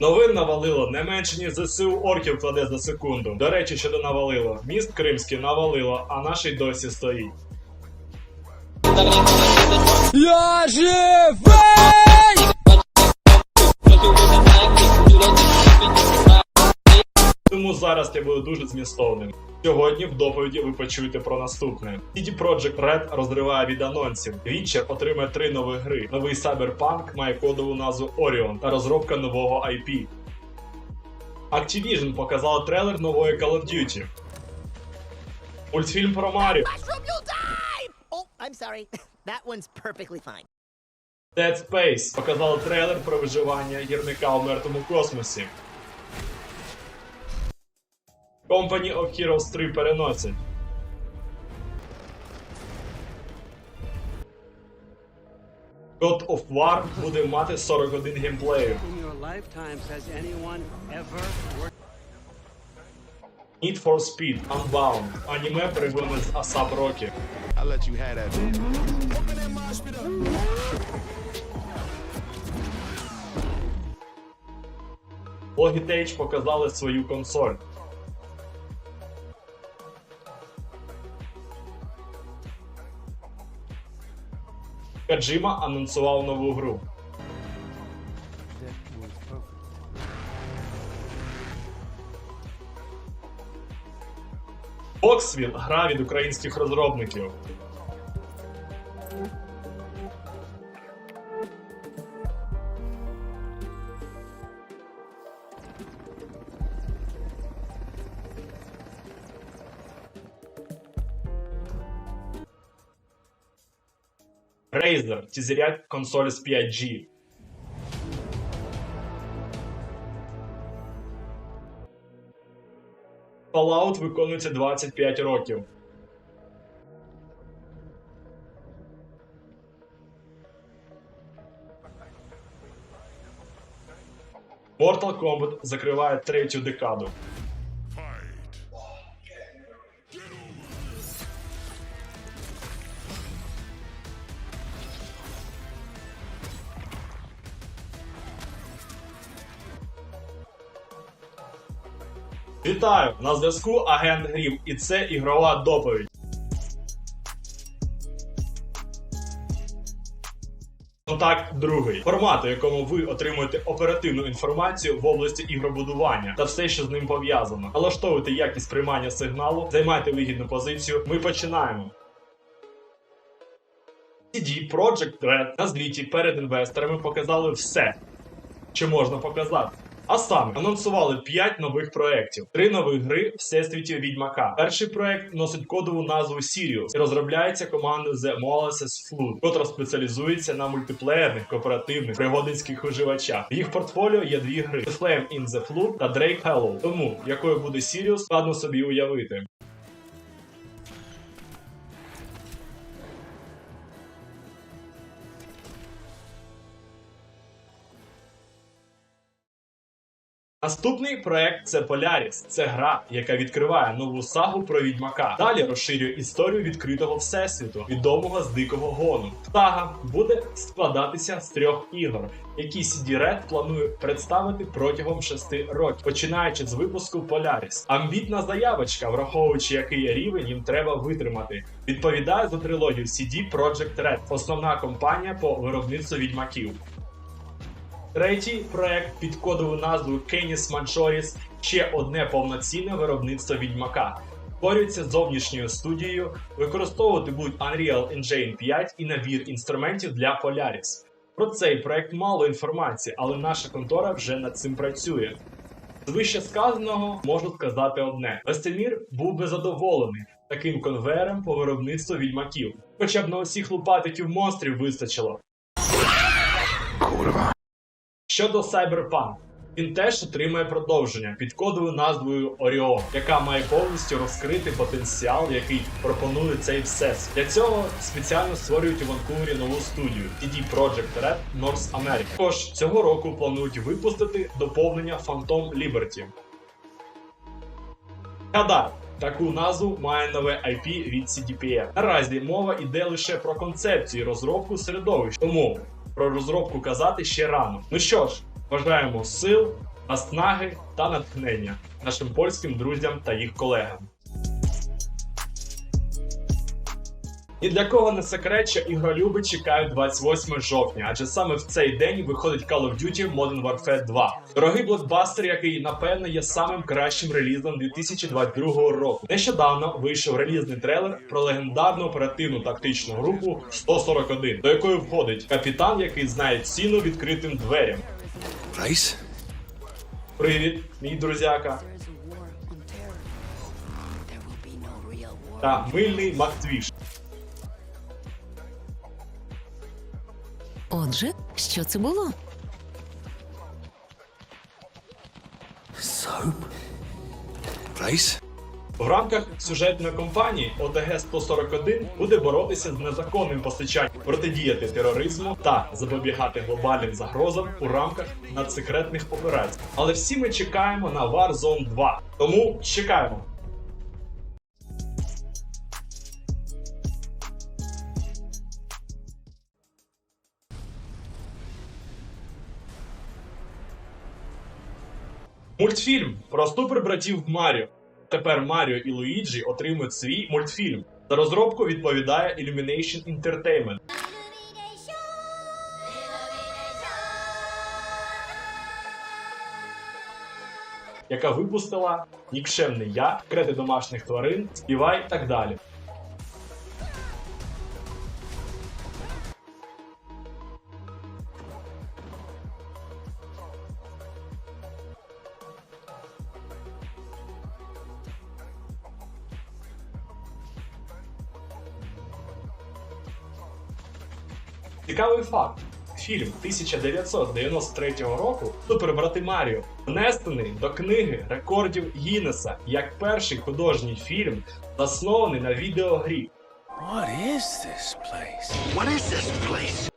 Новин навалило не менше ніж ЗСУ орків кладе за секунду. До речі, щодо навалило. Міст Кримський навалило, а наш й досі стоїть. Я живий! Тому зараз я буду дуже змістовним. Сьогодні в доповіді ви почуєте про наступне. CD Projekt Red розриває від анонсів. Witcher отримає три нові гри. Новий Cyberpunk має кодову назву Orion та розробка нового IP. Activision показала трейлер нової Call of Duty. Мультфільм про Маріо. Oh. Dead Space показали трейлер про виживання гірника у мертвому космосі. Company of Heroes 3 переносять. God of War буде мати 40 годин геймплею. Need for Speed Unbound. Аніме пригони з Асап Рокі. Logitech показали свою консоль. Каджима анонсував нову гру. Foxville – гра від українських розробників. Razer тізерять консоль з 5G. Fallout виконується 25 років. Mortal Kombat закриває третю декаду. Вітаю! На зв'язку Агент Грім, і це ігрова доповідь. Контакт другий формат, у якому ви отримуєте оперативну інформацію в області ігробудування та все, що з ним пов'язано. Налаштовуйте якість приймання сигналу, займайте вигідну позицію. Ми починаємо. CD Projekt Red на звіті перед інвесторами показали все, що можна показати. А саме анонсували 5 нових проєктів, три нові гри Всесвіті Відьмака. Перший проєкт носить кодову назву Sirius і розробляється командою The Molasses Flood, котра спеціалізується на мультиплеєрних кооперативних пригодницьких уживачах. В їх портфоліо є дві гри: The Flame in the Flood та Drake Hello. Тому якою буде Sirius, складно собі уявити. Наступний проект це Polaris. Це гра, яка відкриває нову сагу про відьмака. Далі розширює історію відкритого всесвіту, відомого з дикого гону. Сага буде складатися з трьох ігор, які CD Red планує представити протягом шести років, починаючи з випуску Polaris. Амбітна заявочка, враховуючи який рівень їм треба витримати, відповідає за трилогію CD Projekt Red, основна компанія по виробництву відьмаків. Третій проект під кодовою назвою Canis Majoris – ще одне повноцінне виробництво відьмака. Створюється зовнішньою студією, використовувати будуть Unreal Engine 5 і набір інструментів для Polaris. Про цей проект мало інформації, але наша контора вже над цим працює. З вище сказаного можу сказати одне: Вестемір був би задоволений таким конвеєром по виробництву відьмаків. Хоча б на усіх лупатиків монстрів вистачило. Щодо Cyberpunk, він теж отримає продовження під кодовою назвою Orion, яка має повністю розкрити потенціал, який пропонує цей всесвіт. Для цього спеціально створюють у Ванкувері нову студію CD Projekt Red North America. Також цього року планують випустити доповнення Phantom Liberty. Хадар. Таку назву має нове IP від CDPR. Наразі мова йде лише про концепцію розробку середовищ, тому про розробку казати ще рано. Ну що ж, Бажаємо сил, наснаги та натхнення нашим польським друзям та їх колегам. Ні для кого не секрет, що ігролюби чекають 28 жовтня, адже саме в цей день виходить Call of Duty Modern Warfare 2. Дорогий блокбастер, який напевне є самим кращим релізом 2022 року. Нещодавно вийшов релізний трейлер про легендарну оперативну тактичну групу 141, до якої входить капітан, який знає ціну відкритим дверям. Rice? Привіт, мій друзяка. There is a Отже, що це було? Soap? Rice? В рамках сюжетної кампанії ОТГ 141 буде боротися з незаконним постачанням, протидіяти тероризму та запобігати глобальним загрозам у рамках надсекретних операцій. Але всі ми чекаємо на Warzone 2. Тому чекаємо. Мультфільм про супербратів Маріо. Тепер Маріо і Луїджі отримують свій мультфільм. За розробку відповідає Illumination Entertainment. Яка випустила нікчемний я, крети домашніх тварин, співай і так далі. Цікавий факт. Фільм 1993 року Супербрати Маріо внесений до книги рекордів Гіннеса як перший художній фільм, заснований на відеогрі. What is this place? What is this place?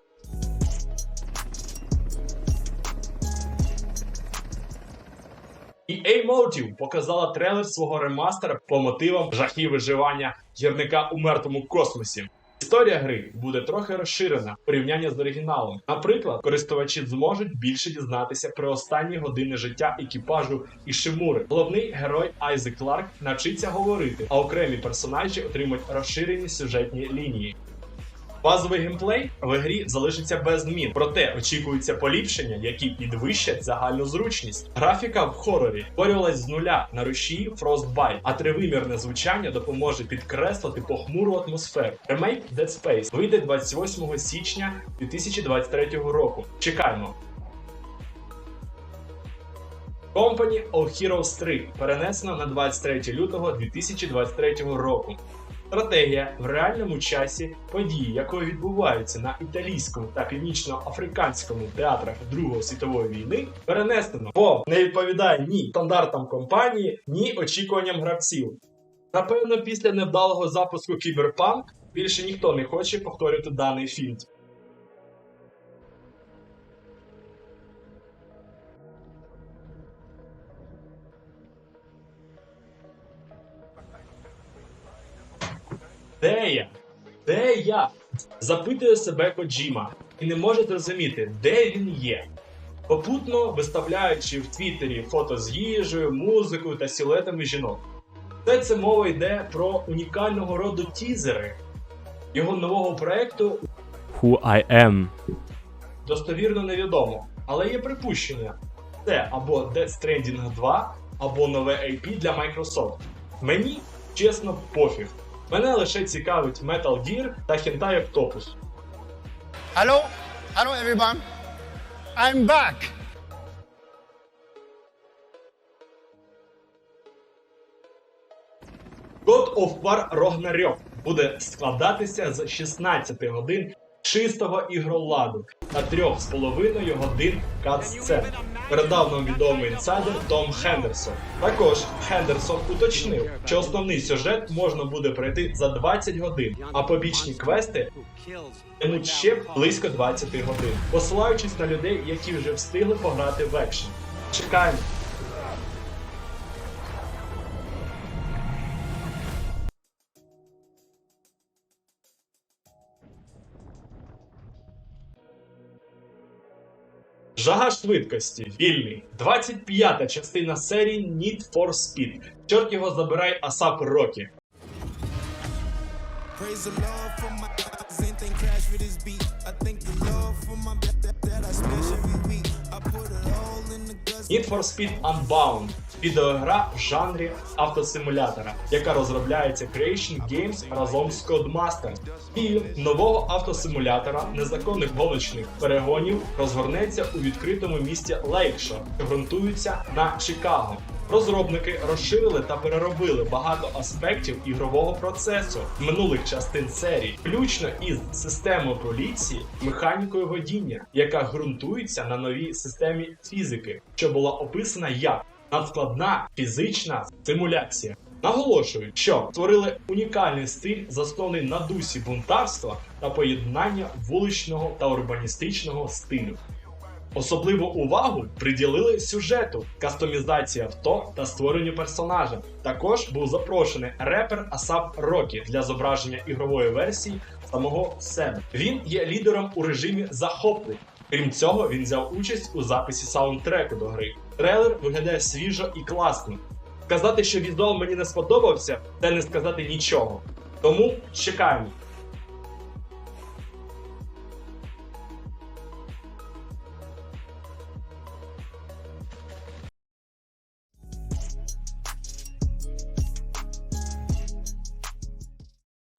І A-Motive показала трейлер свого ремастера по мотивам жахів виживання гірника у мертвому космосі. Історія гри буде трохи розширена в порівнянні з оригіналом. Наприклад, користувачі зможуть більше дізнатися про останні години життя екіпажу Ішимури. Головний герой Айзек Кларк навчиться говорити, а окремі персонажі отримують розширені сюжетні лінії. Базовий геймплей в грі залишиться без змін, проте очікуються поліпшення, які підвищать загальну зручність. Графіка в хорорі створювалась з нуля на рушії Frostbite, а тривимірне звучання допоможе підкреслити похмуру атмосферу. Ремейк Dead Space вийде 28 січня 2023 року. Чекаємо. Company of Heroes 3 перенесено на 23 лютого 2023 року. Стратегія в реальному часі події, якої відбуваються на італійському та північноафриканському театрах Другої світової війни, перенесено, бо не відповідає ні стандартам компанії, ні очікуванням гравців. Напевно, після невдалого запуску Кіберпанк більше ніхто не хоче повторювати даний фільм. Де я? Де я? Запитує себе Коджіма і не може зрозуміти, де він є. Попутно виставляючи в Твіттері фото з їжею, музикою та силуетами жінок. Все це мова йде про унікального роду тізери його нового проекту who I am. достовірно невідомо, але є припущення. Це або Death Stranding 2, або нове IP для Microsoft. Мені, чесно, пофіг. Мене лише цікавить Metal Gear та Hentai Octopus. Hello? Hello, everyone. I'm back. God of War Ragnarok буде складатися з 16 годин чистого ігроладу та 3,5 годин кат-сцен. Передав нам відомий інсайдер Том Хендерсон. Також Хендерсон уточнив, що основний сюжет можна буде пройти за 20 годин, а побічні квести kills ще близько 20 годин, посилаючись на людей, які вже встигли пограти в екшен. Чекаємо. Жага швидкості. Вільний. 25-та частина серії Need for Speed. Чорт його забирай Асап Рокі. I think the love for my that, that, I smash every week. I put it all. Need for Speed Unbound відеогра в жанрі автосимулятора, яка розробляється Creation Games разом з Codemasters. І нового автосимулятора незаконних гоночних перегонів розгорнеться у відкритому місті Лейкшор, що ґрунтується на Чикаго. Розробники розширили та переробили багато аспектів ігрового процесу минулих частин серії, включно із системою поліції, механікою водіння, яка ґрунтується на новій системі фізики, що була описана як надскладна фізична симуляція. Наголошую, що створили унікальний стиль, заснований на дусі бунтарства та поєднання вуличного та урбаністичного стилю. Особливу увагу приділили сюжету, кастомізації авто та створенню персонажа. Також був запрошений репер Асап Рокі для зображення ігрової версії самого себе. Він є лідером у режимі захоплень. Крім цього, він взяв участь у записі саундтреку до гри. Трейлер виглядає свіжо і класно. Сказати, що візуал мені не сподобався, це не сказати нічого. Тому чекаємо.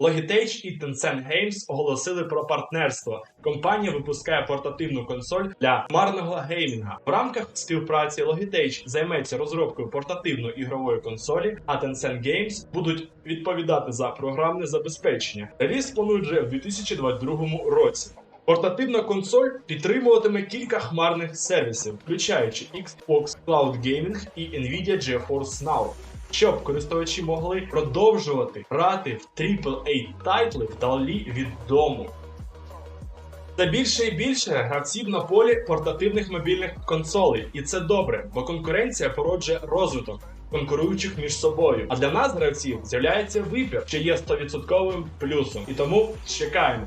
Logitech і Tencent Games оголосили про партнерство. Компанія випускає портативну консоль для хмарного геймінга. В рамках співпраці Logitech займеться розробкою портативної ігрової консолі, а Tencent Games будуть відповідати за програмне забезпечення. Реліз планують вже в 2022 році. Портативна консоль підтримуватиме кілька хмарних сервісів, включаючи Xbox Cloud Gaming і Nvidia GeForce Now щоб користувачі могли продовжувати грати в AAA тайтли вдалі від дому. Та більше і більше гравців на полі портативних мобільних консолей, і це добре, бо конкуренція породжує розвиток конкуруючих між собою. А для нас, гравців, з'являється вибір, що є 100% плюсом. І тому чекаємо.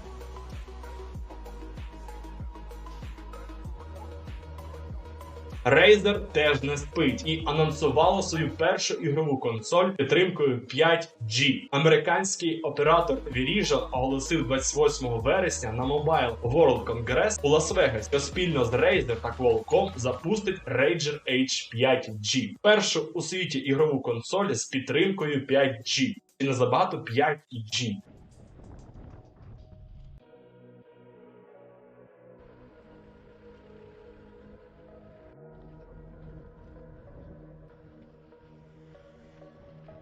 Razer теж не спить і анонсувало свою першу ігрову консоль підтримкою 5G. Американський оператор Verizon оголосив 28 вересня на Mobile World Congress у Лас-Вегас, що спільно з Razer та Qualcomm запустить Razer H5G, першу у світі ігрову консоль з підтримкою 5G. І незабагато 5G.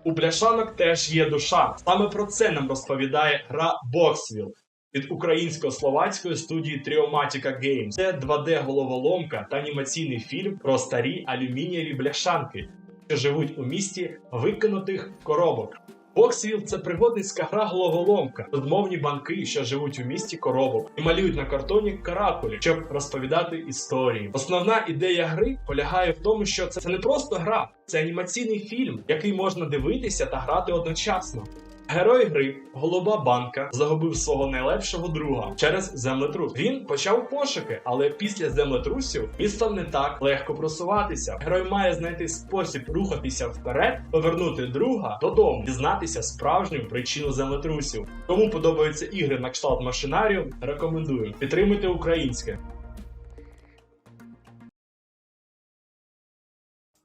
У бляшанок теж є душа. Саме про це нам розповідає гра Боксвіл від українсько-словацької студії Triomatica Games. Це 2D головоломка та анімаційний фільм про старі алюмінієві бляшанки, що живуть у місті викинутих коробок. Boxville – це пригодницька гра головоломка, розмовні банки, що живуть у місті коробок, і малюють на картоні каракулі, щоб розповідати історії. Основна ідея гри полягає в тому, що це не просто гра, це анімаційний фільм, який можна дивитися та грати одночасно. Герой гри, голуба банка, загубив свого найлепшого друга через землетрус. Він почав пошуки, але після землетрусів містом не так легко просуватися. Герой має знайти спосіб рухатися вперед, повернути друга додому, дізнатися справжню причину землетрусів. Кому подобаються ігри на кшталт машинаріум, рекомендую. Підтримуйте українське.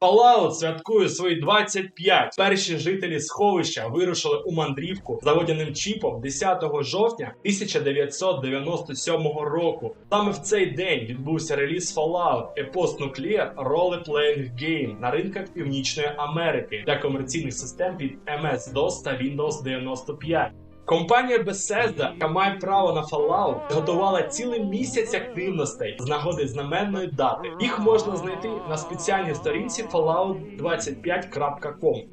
Fallout святкує свої 25. Перші жителі сховища вирушили у мандрівку за водяним чіпом 10 жовтня 1997 року. Саме в цей день відбувся реліз Fallout A Post-Nuclear Role-Playing Game на ринках Північної Америки для комерційних систем від MS-DOS та Windows 95. Компанія Bethesda, яка має право на Fallout, готувала цілий місяць активностей з нагоди знаменної дати. Їх можна знайти на спеціальній сторінці fallout25.com.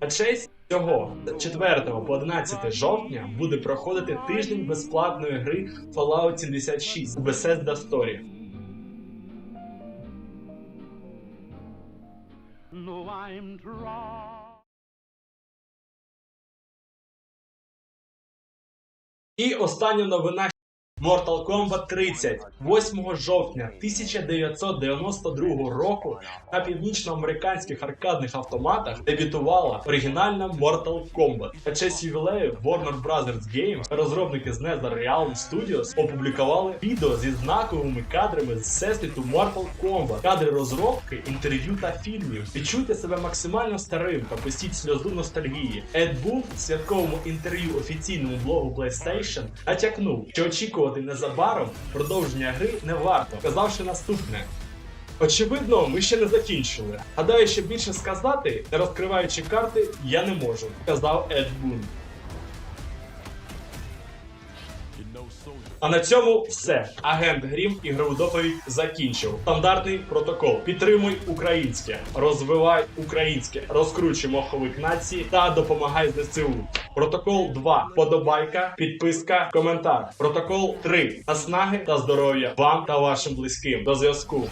На честь цього з 4 по 11 жовтня буде проходити тиждень безплатної гри Fallout 76 у Bethesda Story. No, I'm dry. І остання новина Mortal Kombat 30 8 жовтня 1992 року на північноамериканських аркадних автоматах дебютувала оригінальна Mortal Kombat. На честь ювілею Warner Brothers Games розробники з NetherRealm Studios опублікували відео зі знаковими кадрами з всесвіту Mortal Kombat, кадри розробки, інтерв'ю та фільмів. Відчуйте себе максимально старим та пустіть сльозу ностальгії. Ед Бун в святковому інтерв'ю офіційному блогу PlayStation натякнув, що очікувати незабаром продовження гри не варто, сказавши наступне. Очевидно, ми ще не закінчили. Гадаю, що більше сказати, не розкриваючи карти, я не можу, сказав Ед Бун. А на цьому все. Агент Грім ігрову доповідь закінчив. Стандартний протокол. Підтримуй українське, розвивай українське, розкручуй моховик нації та допомагай ЗСУ. Протокол 2. Подобайка, підписка, коментар. Протокол 3. Наснаги та здоров'я вам та вашим близьким. До зв'язку.